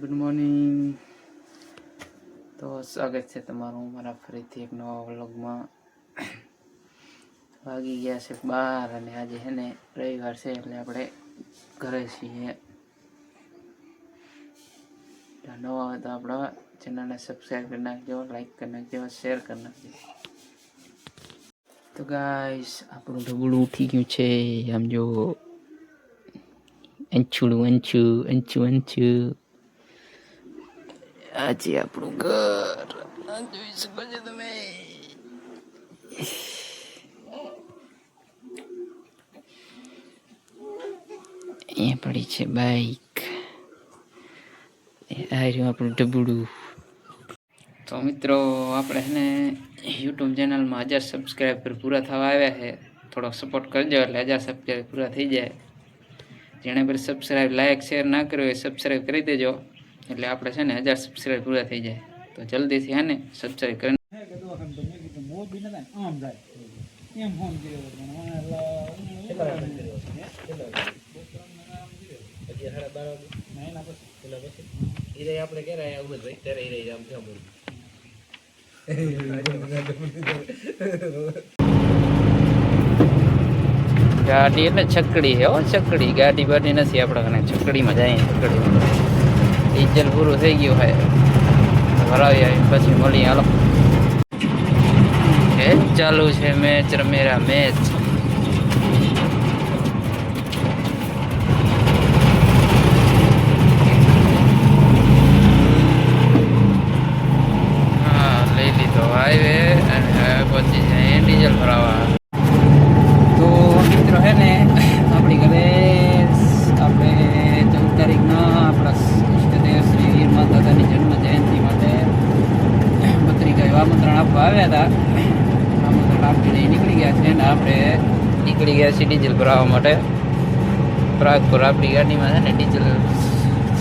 Good morning તો સ્વાગત છે તમારું મારા ફરીથી એક નવા વ્લોગમાં. વાગી ગયા છે બાર અને આજે છે ને રવિવાર છે એટલે આપણે ઘરે છીએ. નવા હોય તો આપણા ચેનલને સબસ્ક્રાઈબ કરી નાખજો લાઈક કરી નાખજો શેર કરી નાખજો. તો ગાઈસ આપણું ઢબુડું ઉઠી ગયું છે. આમ જો અંચુડું અંચું અંચું આજે આપણું ઘર જોઈ શકો છો તમે અહીંયા પડી છે બાઈક આ રહ્યું આપણું ડબડું તો મિત્રો આપણે છે ને યુટ્યુબ ચેનલમાં હજાર સબસ્ક્રાઈબર પૂરા થવા આવ્યા છે. થોડોક સપોર્ટ કરજો એટલે હજાર સબસ્ક્રાઈબર પૂરા થઈ જાય. જેણે પર સબસ્ક્રાઈબ લાઈક શેર ના કર્યો હોય સબસ્ક્રાઈબ કરી દેજો. એટલે આપણે છે ને હજાર સબસ્ક્રાઈબ પૂરા થઈ જાય. તો જલ્દીથી હે ને સબસ્ક્રાઈબ કરી ગાડી એટલે છકડી હે હો છકડી. ગાડી બાડી નથી આપણે કને છકડીમાં જાય છકડીમાં ડીઝલ પૂરું થઈ ગયું હોય. ભરાવી આવી પછી મળી હાલો. મેચ ચાલુ છે મેચ રમેરા મેચ. લઈ લીધો હાઈવે અને પછી ડીઝલ ભરાવા. તો મિત્રો હે ને, આપણી ઘરે આવ્યા હતા. આપીને નીકળી ગયા છે ને આપણે નીકળી ગયા છીએ ડીઝલ ભરાવવા માટે. પ્રાગપુર આપણી ગાડીમાં છે ને ડીઝલ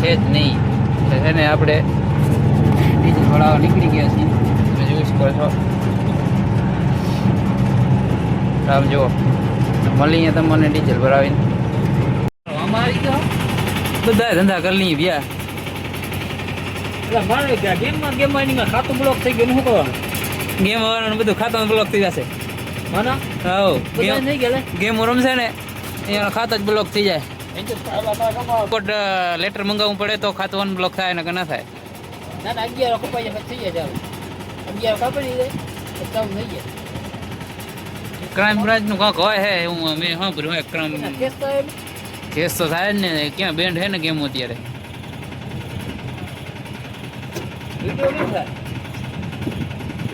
છે જ નહીં. એટલે છે ને આપણે ડીઝલ ભરાવવા નીકળી ગયા છીએ. તમે જોઈ શકો છો. આમ જુઓ. મળીએ તમને ડીઝલ ભરાવીને. અમારી તો બધા ધંધા કરી લઈએ આ ગેમમાં ગેમમાં ખાતું બ્લોક થઈ ગયું શું કરવાનું? ગેમ વાળાનું બધું ખાતામાં બ્લોક થઈ જશે. માના? હા ગેમ ગેમ રમશે ને એનો ખાતો જ બ્લોક થઈ જાય. કોટ લેટર મંગાવવું પડે તો ખાતું અનબ્લોક થાય ને કે ના થાય. ના ના અગિયાર કપાઈ જાય થઈ જાય અગિયાર કાપી જાય તો થઈ જાય. ક્રાઇમ બ્રાન્ચનું કાંક હોય હે હું મેં સાંભળ્યું હોય ક્રાઇમ કેસ તો એમ. કેસ તો થાય જ ને ક્યાં બેન્ડ હે ને ગેમ અત્યારે?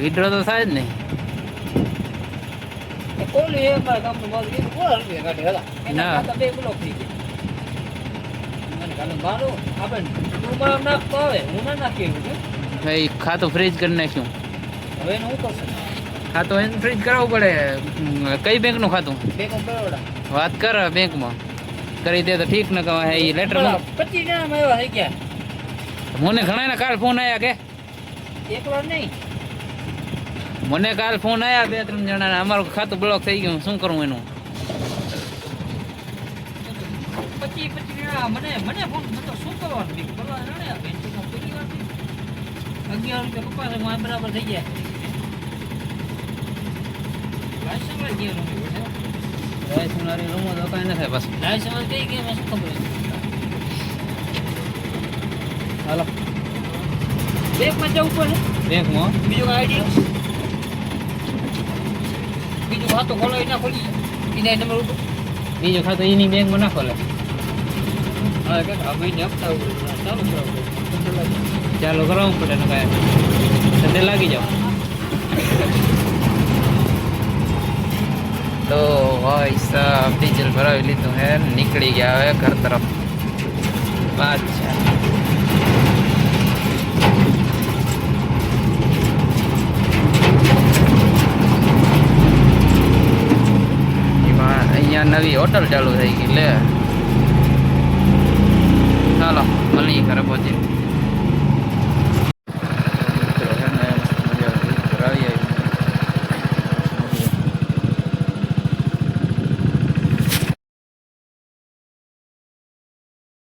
વિડ્રો તો થાય જ નહીં. ના. ખાતા ફ્રીજ કરી નાખ્યું. હવે હું ખાતું એને ફ્રીજ કરાવવું પડે. કઈ બેંકનું ખાતું? વાત કર બેંકમાં કરી દે તો ઠીક ને કહે એ લેટર પચીસ જણા ગયા. મને ઘણા કાલ ફોન આવ્યા કે? એક વાર નહીં. મને કાલ ફોન આવ્યા બે ત્રણ જણા અમારું ખાતું બ્લોક થઈ ગયું. શું કરવું એનું? પચી જણા મને મને ફોન તો શું કરવાનું? અગિયાર રૂપિયા પપ્પા છે મારે બરાબર થઈ ગયા. લાયસન્સ વાળી રમી બેઠા રૂમો તો કાંઈ ન થાય બસ લાયસન્સ કઈ ગેમ શું ખબર? હાલો. બેંકમાં જવું પડે. બેંકમાં બીજો આઈડિયા બીજું ખાતું ખોલો ના ખોલી એના નંબર ઉપર. બીજું ખાતું એની બેંકમાં ના ખોલે. હા કે આ મહિને હપ્તા ચાલુ કરાવું ચાલુ કરાવવું પડે ને કાંઈ. ધંધે લાગી જાઓ. તો ભાઈ સાહેબ ડીઝલ ભરાવી લીધું હે નીકળી ગયા હવે ઘર તરફ. અચ્છા ત્યાં નવી હોટલ ચાલુ થઈ ગઈ લે. ચાલો મળીએ ઘરે પહોંચી